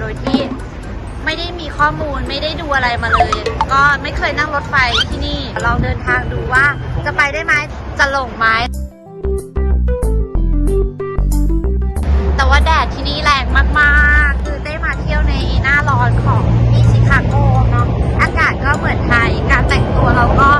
โดยที่ไม่ได้มีข้อมูลไม่ได้ดูอะไรมาเลย ก็ไม่เคยนั่งรถไฟที่นี่ลองเดินทางดูว่าจะไปได้ไหมจะหลงไหมแต่ว่าแดดที่นี่แรงมากๆ คือได้มาเที่ยวในหน้าร้อนของที่ชิคาโกเนาะอากาศก็เหมือนไทย การแต่งตัวเราก็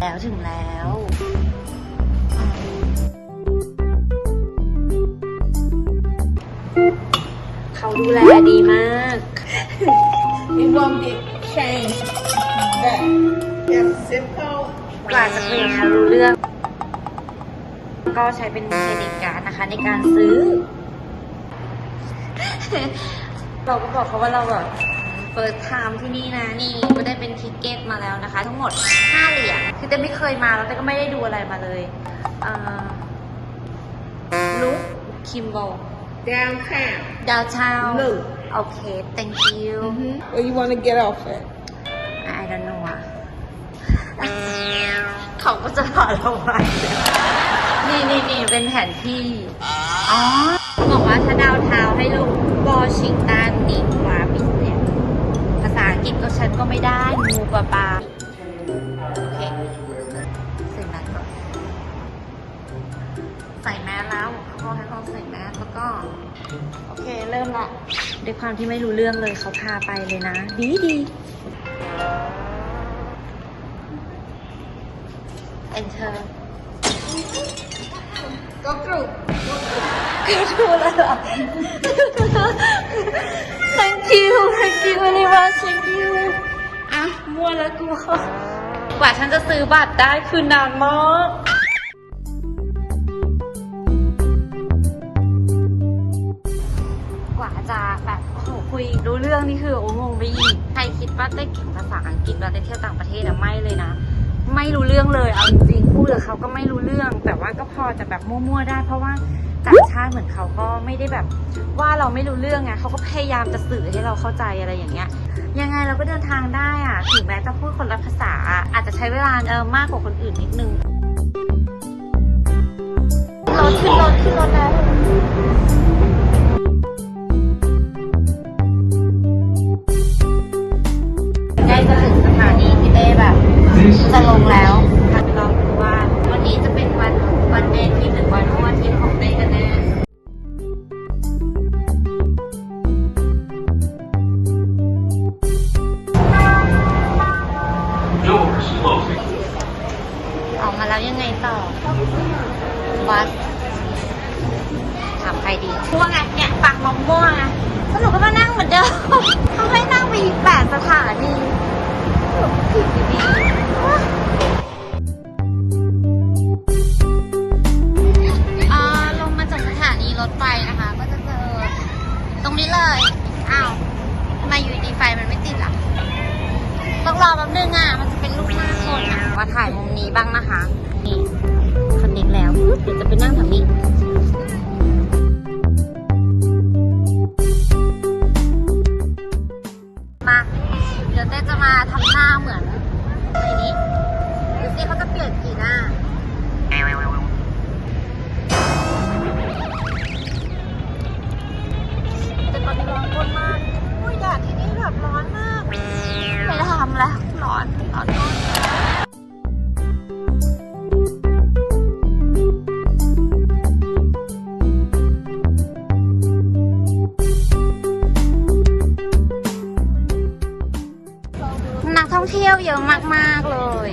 แล้วถึงแล้วอืมเขาดูแลดีมาก It won't be changed. That yes, simple. กว่าจะคุยกับเขารู้เรื่อง ก็ใช้เป็นเครดิตการ์ดนะคะในการซื้อ เราก็บอกเขาว่าเราแบบ เปิดไทม์ที่นี่นะนี่ก็ได้เป็นทิกเก็ตมาแล้วนะคะ ทั้งหมด 5 เหรียญคือแต่ไม่เคยมาแล้วแต่ก็ไม่ได้ดูอะไรมาเลยลุกคิมโบ Downtown. ดาวเช้า Look. โอเค thank you Where you want to get off at? I don't know อะเขาก็จะถอดเราไว้นี่นี่นี่เป็นแผนที่ อ๋อเขาบอกว่าถ้าดาวเทาวน์ให้ลูกวอชิงตันดีกว่า บิสเนสภาษาอังกฤษก็ฉันก็ไม่ได้งูปลาปลาโอเคใส่แมสก่อนใส่แมสแล้วเขาให้เราใส่แมสแล้วก็ โอเคเริ่มละด้วยความที่ไม่รู้เรื่องเลยเขาพาไปเลยนะ ดีดี enter Go through. คือดูแล้วเหรอ thank you thank you very much thank you อะมัวแล้วกูกว่าฉันจะซื้อบัตรได้คือนานมากกว่าจะแบบโอ้โหคุยรู้เรื่องนี่คือโอ้งงไปอีกใครคิดว่าได้เก่งภาษาอังกฤษแล้วได้เที่ยวต่างประเทศอะไม่เลยนะ ไม่รู้เรื่องเลยเอาจริงๆพูดกับเขาก็ไม่รู้เรื่อง แต่ว่าก็พอจะแบบมั่วๆได้เพราะว่า ต่างชาติเหมือนเขาก็ไม่ได้แบบว่าเราไม่รู้เรื่องไงเขาก็พยายามจะสื่อให้เราเข้าใจอะไรอย่างเงี้ย ยังไงเราก็เดินทางได้อะถึงแม้จะพูดคนละภาษา อาจจะใช้เวลาเออมากกว่าคนอื่นนิดนึงรถขึ้นรถขึ้นรถแล้ว ม่วงไงเนี่ยปากมองม่วงไงแล้วหนูก็มานั่งเหมือนเดิมเขาให้นั่งไปอีกแปดสถานีผิดอยู่ดีอ่าลงมาจากสถานีรถไฟนะคะ ก็จะเจอตรงนี้เลย อ้าวทำไมอยู่ดีไฟมันไม่ติดล่ะ ต้องรอแป๊บนึงอะ มันจะเป็นรูปหน้าคนอะมาถ่ายมุมนี้บ้างนะคะ นี่คอนเน็กแล้วเดี๋ยวจะไปนั่งแถวนี้ อนร้อนมากนักท่องเที่ยวเยอะมาก ๆ เลย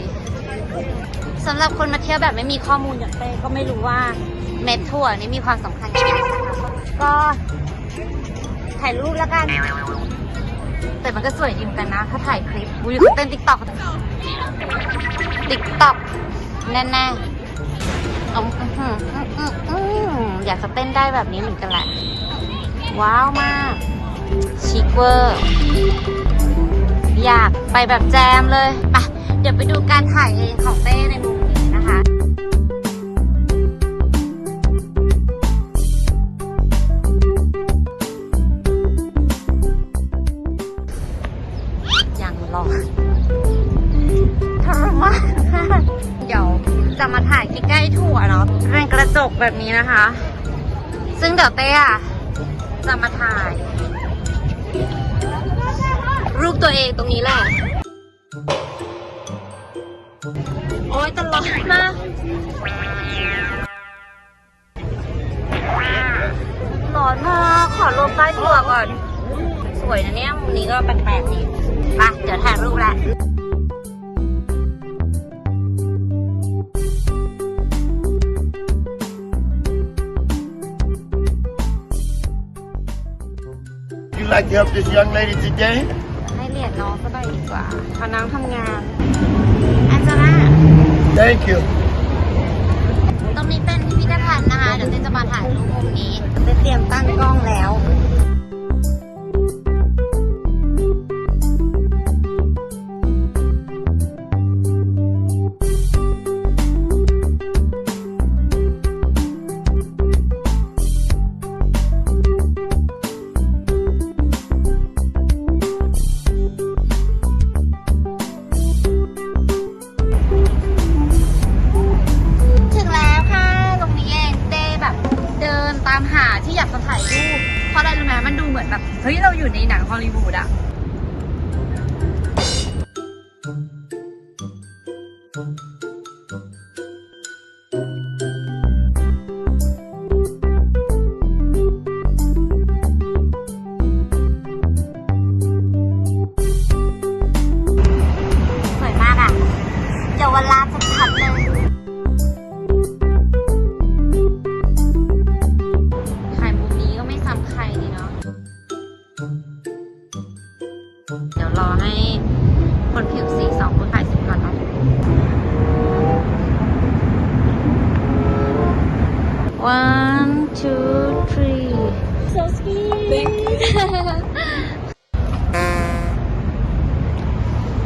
สำหรับคนมาเที่ยวแบบไม่มีข้อมูลอย่างเต้ก็ไม่รู้ว่าเม็ดถั่วนี่มีความสำคัญแค่ไหนก็ถ่ายรูปแล้วกัน แต่มันก็สวยจริงกันนะ ถ้าถ่ายคลิปอุ้ยเขาเต้นติ๊กต็อกติ๊กต็อกแน่ๆอาอื้อหืออื้อหืออื้อหืออยากจะเต้นได้แบบนี้เหมือนกันแหละ ว้าวมาก ชิคเวอร์ อยากไปแบบแจมเลยไปเดี๋ยวไปดูการถ่ายเองของเต้ในมุม จะมาถ่ายใกล้ๆถั่วเนาะเป็นกระจกแบบนี้นะคะ ซึ่งเดี๋ยวเต้อะจะมาถ่าย รูปตัวเองตรงนี้แหละ โอ๊ยตลอดมากร้อนมากขอลมใต้ตัวก่อน สวยนะเนี่ยมุมนี้ก็แปลกๆดีไปเดี๋ยวถ่ายรูปละ like to help this young lady today? ให้เหรียญน้องสบายดีกว่าพอน้องทำงานอันเจล่า Thank you. ตรงนี้เป็นพิพิธภัณฑ์นะคะ เดี๋ยวเต้จะมาถ่ายรูปมุมนี้เต้เตรียมตั้งกล้องแล้ว เหมือนแบบเฮ้ยเราอยู่ในหนังฮอลลีวูดอะ one two three so sweet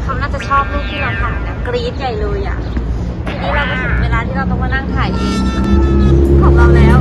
เขาน่าจะชอบรูปที่เราถ่ายนะกรี๊ดใหญ่เลยอะ ทีนี้เราก็ถึงเวลาที่เราต้องมานั่งถ่ายเองของเราแล้ว